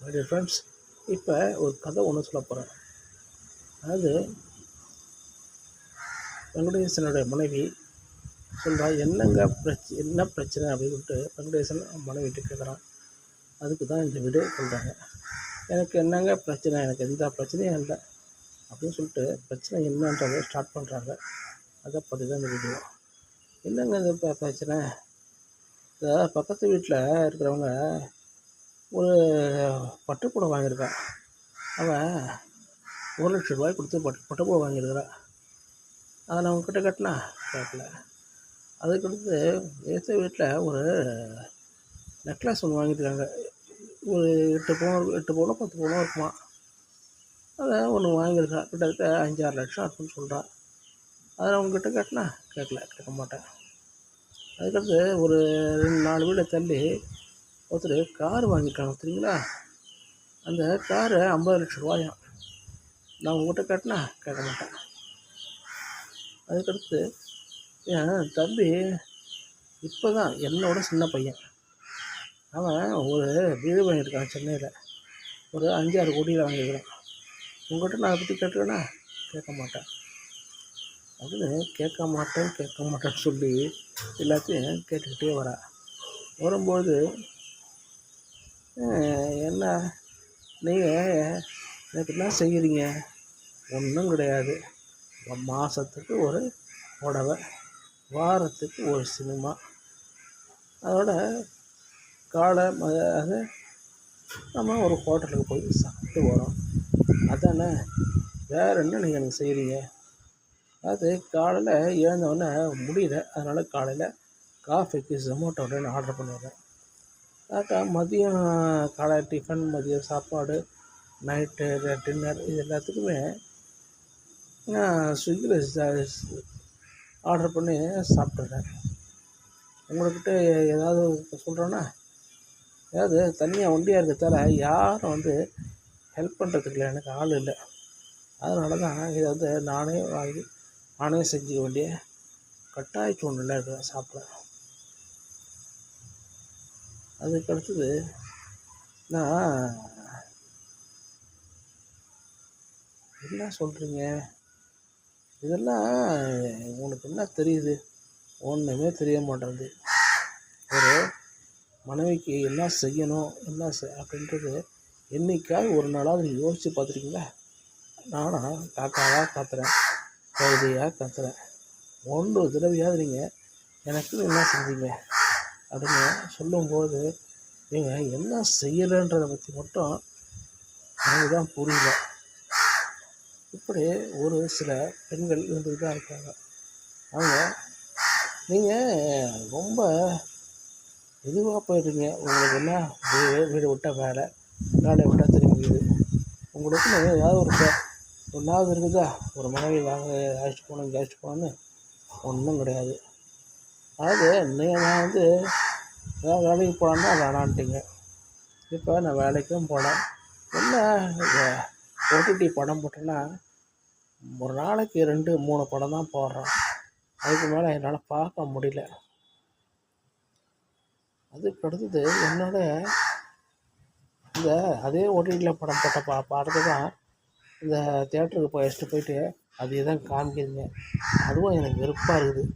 My friends இப்போ ஒரு கதை ஒன்று சொல்ல போகிறேன் அதாவது வெங்கடேசனுடைய மனைவி சொல்கிறா என்னங்க பிரச்ச என்ன பிரச்சனை? அப்படின்னு சொல்லிட்டு வெங்கடேசன் மனைவிட்டு கேட்குறான் அதுக்கு தான் இந்த வீடு சொல்கிறாங்க எனக்கு என்னங்க பிரச்சனை? எனக்கு எந்த பிரச்சனையும் இல்லை அப்படின்னு சொல்லிட்டு பிரச்சனை என்னன்றதை ஸ்டார்ட் பண்ணுறாங்க அதை பற்றி தான் இந்த வீடியோ. என்னங்க இந்த பிரச்சனை? இந்த பக்கத்து வீட்டில் இருக்கிறவங்க ஒரு பட்டுப்புடவை வாங்கியிருக்கான். அவன் ஒரு லட்ச ரூபாய் கொடுத்து பட்டு பட்டுப்புடவை வாங்கியிருக்கிறான் அதை நான் உங்ககிட்ட கட்டினா? கேட்கல. அதுக்கடுத்து ஏற்ற வீட்டில் ஒரு நெக்லஸ் ஒன்று வாங்கியிருக்காங்க. ஒரு எட்டு பவுன் எட்டு பவுனோ பத்து பவுனோ இருக்குமா? அதை ஒன்று வாங்கியிருக்கான் கிட்டத்தட்ட அஞ்சாறு லட்சம் இருக்குன்னு சொல்கிறான் அதை நான் உங்ககிட்ட கட்டினா? கேட்கல. கேட்க மாட்டேன். அதுக்கடுத்து ஒரு ரெண்டு நாலு வீடை தள்ளி ஒருத்தர் கார் வாங்கியிருக்காங்க தெரியுங்களா? அந்த காரு ஐம்பது லட்ச ரூபாயாம். நான் உங்கள்கிட்ட கட்டினா? கேட்க மாட்டேன். அதுக்கடுத்து என் தம்பி இப்போ தான் என்னோட சின்ன பையன். அவன் ஒரு வீடு வாங்கியிருக்கான் சென்னையில். ஒரு அஞ்சாறு கோடியில் வாங்கியிருக்கிறான் உங்கள்கிட்ட நான் அதை பற்றி கேட்டுக்கேனா? கேட்க மாட்டேன். அப்படின்னு கேட்க மாட்டேன் கேட்க மாட்டேன்னு சொல்லி எல்லாத்தையும் கேட்டுக்கிட்டே வரா. வரும்போது என்ன? நீங்கள் எனக்கு என்ன செய்கிறீங்க ஒன்றும் கிடையாது. மாதத்துக்கு ஒரு புடவை வாரத்துக்கு ஒரு சினிமா. அதோட காலை ம அது நம்ம ஒரு ஹோட்டலுக்கு போய் சாப்பிட்டு வரோம். அதானே? வேறு என்ன நீங்கள் எனக்கு செய்கிறீங்க அது காலையில் எழுந்தவொடனே முடியல. அதனால் காலையில் காஃபிக்கு ஜொமேட்டோவில் நான் ஆர்டர் பண்ணிடுறேன். மதியம் காலை டிஃபன் மதியம் சாப்பாடு நைட்டு டின்னர் இது எல்லாத்துக்குமே நான் ஸ்விக்கியில் ஆர்டர் பண்ணி சாப்பிட்றேன் உங்கள்கிட்ட ஏதாவது சொல்கிறேன்னா ஏதாவது தனியாக ஒண்டியாக இருக்கிறதால தவிர யாரும் வந்து ஹெல்ப் பண்ணுறதுக்கு இல்லை எனக்கு ஆள் இல்லை. அதனால தான் இதை வந்து நானே வாங்கி நானே செஞ்சுக்க வேண்டிய கட்டாய சூழ்நிலை இருக்கிறேன் சாப்பிட்றேன் அதுக்கு அடுத்தது நான் என்ன சொல்கிறீங்க இதெல்லாம் உங்களுக்கு என்ன தெரியுது? ஒன்றுமே தெரிய மாட்டேங்குது. ஒரு மனைவிக்கு என்ன செய்யணும் என்ன செய் அப்படின்றது என்னைக்காவது ஒரு நாளாவது நீங்கள் யோசித்து பார்த்துருக்கீங்களா? நானும் காக்காவாக கத்துறேன் கழுதையாக கத்துறேன். ஒன்று தடவையாவது நீங்கள் எனக்கு என்ன செஞ்சீங்க? அப்படின்னு சொல்லும்போது நீங்கள் என்ன செய்யலைன்றதை பற்றி மட்டும் எனக்கு தான் புரியல. இப்படி ஒரு சில பெண்கள் இருந்துட்டு தான் இருக்காங்க. அவங்க நீங்கள் ரொம்ப இதுவாக போயிடுங்க உங்களுக்கு என்ன? வீடு வீடு விட்ட வேலை. வேலையை விட்டால் திரும்பி வீடு. உங்களுக்கு ஏதாவது ஒரு ஒன்றாவது இருக்குதா? ஒரு மனைவி வாங்க அழைச்சிட்டு போகணும் இங்கே அழைச்சிட்டு போகணுன்னு ஒன்றும் கிடையாது. அதாவது நீங்கள் நான் வந்து ஏதாவது வேலைக்கு போகலான்னா வேணான்ட்டீங்க. இப்போ நான் வேலைக்கும் போனேன் என்ன ஓடிடி படம் போட்டேன்னா ஒரு நாளைக்கு ரெண்டு மூணு படம் தான் போடுறோம் அதுக்கு மேலே என்னால் பார்க்க முடியல. அதுக்கு அடுத்தது என்னோட இந்த அதே ஓடிடியில் படம் போட்ட பா படத்தை தான் இந்த தேட்டருக்கு போய் எடுத்துகிட்டு போயிட்டு அதே தான் காமிக்கிறீங்க அதுவும் எனக்கு வெறுப்பாக இருக்குது.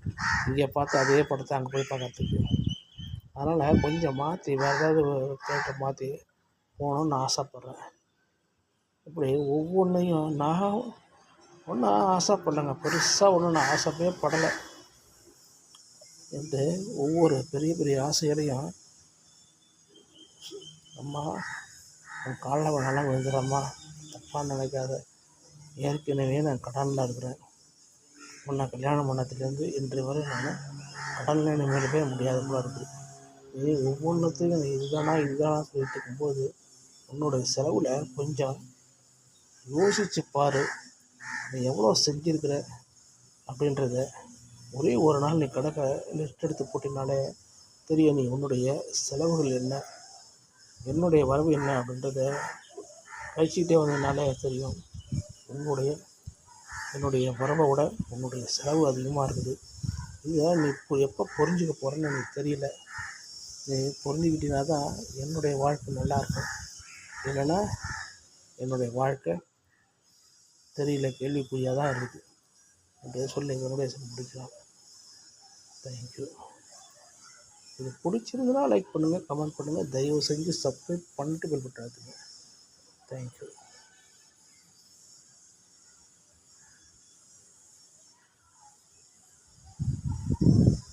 இங்கே பார்த்து அதே படத்தை அங்கே போய் பார்க்கறதுக்கு. அதனால் கொஞ்சம் மாற்றி வேறு ஏதாவது தேட்டர் மாற்றி போகணுன்னு ஆசைப்பட்றேன். இப்படி ஒவ்வொன்றையும் நான் ஒன்றும் ஆசைப்படலைங்க பெருசாக ஒன்றும் நான் ஆசைப்பே படலை. என்று ஒவ்வொரு பெரிய பெரிய ஆசைகளையும் அம்மா உன் காலில் வேணாலும் விழுந்துடுறம்மா தப்பாக நினைக்காத. ஏற்கனவே நான் கடனில் இருக்கிறேன். உன்னை கல்யாணம் பண்ணத்துலேருந்து இன்று வரை நான் கடனில் இனிமேலுமே முடியாத போல இருக்குது இது ஒவ்வொன்றுத்தையும் இதுதானா இதுதானா சொல்லிட்டு இருக்கும்போது உன்னோடைய செலவில் கொஞ்சம் யோசிச்சு பாரு. நீ எவ்வளோ செஞ்சுருக்கிற அப்படின்றத ஒரே ஒரு நாள் நீ கணக்கை லிஸ்ட் எடுத்து போட்டினாலே தெரியும் நீ உன்னுடைய செலவுகள் என்ன என்னுடைய வரவு என்ன அப்படின்றத கழிச்சிக்கிட்டே வந்ததுனாலே தெரியும். உன்னுடைய என்னுடைய வரவை விட உன்னுடைய செலவு அதிகமாக இருக்குது. இதை நீ இப்போ எப்போ புரிஞ்சுக்க போகிறேன்னு எனக்கு தெரியல. நீ புரிஞ்சுக்கிட்டீங்கன்னா தான் என்னுடைய வாழ்க்கை நல்லாயிருக்கும் இல்லைன்னா என்னுடைய வாழ்க்கை தெரியல கேள்விக்குறியாக தான் இருக்குது. அப்படியே சொல்லி வெங்கடேசன் பிடிக்கலாம் தேங்க்யூ இது பிடிச்சிருந்ததுன்னா லைக் பண்ணுங்கள் கமெண்ட் பண்ணுங்கள் தயவு செஞ்சு சப்ஸ்கிரைப் பண்ணிட்டு பெல் பட்டன் தேங்க்யூ